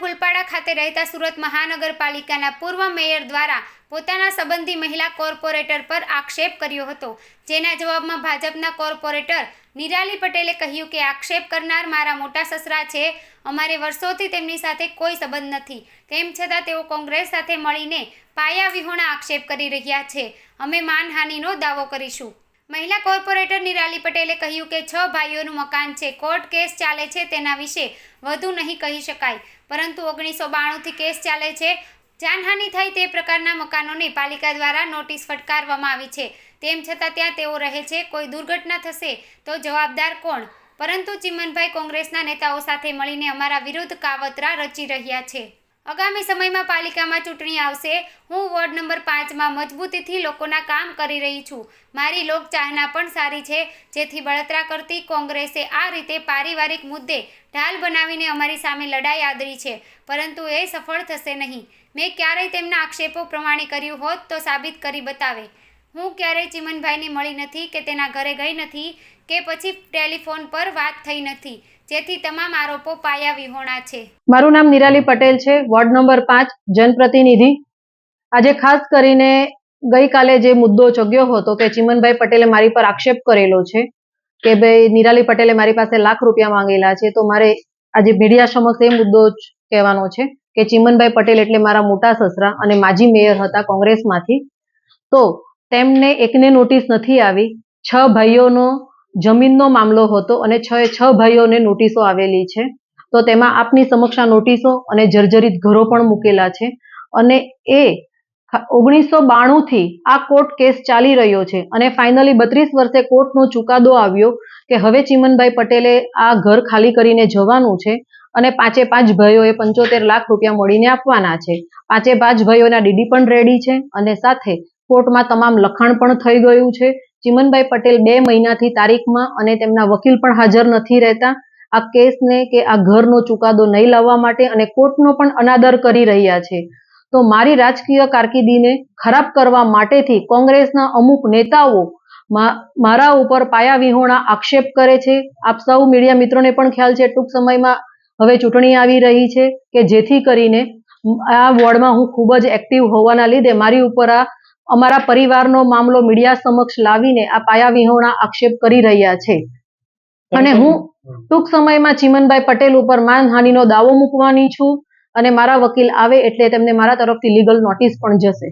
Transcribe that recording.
ફૂલપાડા ખાતે રહેતા સુરત મહાનગરપાલિકાના પૂર્વ મેયર દ્વારા પોતાના સંબંધી મહિલા કોર્પોરેટર પર આક્ષેપ કર્યો હતો. જેના જવાબમાં ભાજપના કોર્પોરેટર નિરાલી પટેલે કહ્યું કે આક્ષેપ કરનાર મારા મોટા સસરા છે, અમારે વર્ષોથી તેમની સાથે કોઈ સંબંધ નથી. તેમ છતાં તેઓ કોંગ્રેસ સાથે મળીને પાયા વિહોણા આક્ષેપ કરી રહ્યા છે. અમે માનહાનિનો દાવો કરીશું. મહિલા કોર્પોરેટર નિરાલી પટેલે કહ્યું કે છ ભાઈઓનું મકાન છે, કોર્ટ કેસ ચાલે છે તેના વિશે વધુ નહીં કહી શકાય. પરંતુ ઓગણીસો બાણુંથી કેસ ચાલે છે, જાનહાનિ થાય તે પ્રકારના મકાનોને પાલિકા દ્વારા નોટિસ ફટકારવામાં આવી છે. તેમ છતાં ત્યાં તેઓ રહે છે, કોઈ દુર્ઘટના થશે તો જવાબદાર કોણ? પરંતુ ચિમનભાઈ કોંગ્રેસના નેતાઓ સાથે મળીને અમારા વિરુદ્ધ કાવતરા રચી રહ્યા છે. આગામી સમયમાં પાલિકામાં ચૂંટણી આવશે. હું વોર્ડ નંબર પાંચમાં મજબૂતીથી લોકોના કામ કરી રહી છું. મારી લોકચાહના પણ સારી છે. જેથી બળતરા કરતી કોંગ્રેસે આ રીતે પારિવારિક મુદ્દે ઢાલ બનાવીને અમારી સામે લડાઈ આદરી છે. પરંતુ એ સફળ થશે નહીં. મેં ક્યારેય તેમના આક્ષેપો પ્રમાણે કર્યું હોત તો સાબિત કરી બતાવે. હું ક્યારેય ચિમનભાઈને મળી નથી કે તેના ઘરે ગઈ નથી કે પછી ટેલિફોન પર વાત થઈ નથી. જેથી તમામ આરોપો પાયા વિહોણા છે. મારું નામ નિરાલી પટેલ છે. વોર્ડ નંબર પાંચ, જનપ્રતિનિધિ. આજે ખાસ કરીને ગઈકાલે જે મુદ્દો ચગ્યો હતો કે ચિમનભાઈ પટેલે મારી પર આક્ષેપ કરેલો છે કે ભાઈ, નિરાલી પટેલે મારી પાસે લાખ રૂપિયા માંગેલા છે, તો મારે આજે મીડિયા સમક્ષ એ મુદ્દો જ કહેવાનો છે કે ચિમનભાઈ પટેલ એટલે મારા મોટા સસરા અને માજી મેયર હતા કોંગ્રેસમાંથી. તો તેમને એકને નોટિસ નથી આવી. છ ભાઈઓનો જમીનનો મામલો હતો અને છ એ છ ભાઈઓને નોટિસો આવેલી છે. તો તેમાં આપની સમક્ષ નોટિસો અને જર્જરિત ઘરો પણ મૂકેલા છે. અને એ ઓગણીસો બાણુંથી આ કોર્ટ કેસ ચાલી રહ્યો છે. અને ફાઇનલી બત્રીસ વર્ષે કોર્ટનો ચુકાદો આવ્યો કે હવે ચિમનભાઈ પટેલે આ ઘર ખાલી કરીને જવાનું છે અને પાંચે પાંચ ભાઈઓએ પંચોતેર લાખ રૂપિયા મળીને આપવાના છે. પાંચે પાંચ ભાઈઓના ડીડી પણ રેડી છે અને સાથે કોર્ટમાં તમામ લખાણ પણ થઈ ગયું છે. ચિમનભાઈ પટેલ બે મહિનાથી તારીખમાં અને તેમના વકીલ પણ હાજર નથી રહેતા. આ કેસને કે આ ઘરનો ચુકાદો નહીં લાવવા માટે અને કોર્ટનો પણ અનાદર કરી રહ્યા છે. તો મારી રાજકીય કારકિર્દીને ખરાબ કરવા માટેથી કોંગ્રેસના અમુક નેતાઓ મારા ઉપર પાયા વિહોણા આક્ષેપ કરે છે. આપ સૌ મીડિયા મિત્રોને પણ ખ્યાલ છે, ટૂંક સમયમાં હવે ચૂંટણી આવી રહી છે કે જેથી કરીને આ વોર્ડમાં હું ખૂબ જ એક્ટિવ હોવાના લીધે મારી ઉપર આ અમારા પરિવારનો મામલો મીડિયા સમક્ષ લાવીને આ પાયાવિહોણા આક્ષેપ કરી રહ્યા છે. અને હું ટૂંક સમયમાં ચિમનભાઈ પટેલ ઉપર માનહાનિનો દાવો મૂકવાની છું અને મારા વકીલ આવે એટલે તેમને મારા તરફથી લીગલ નોટિસ પણ જશે.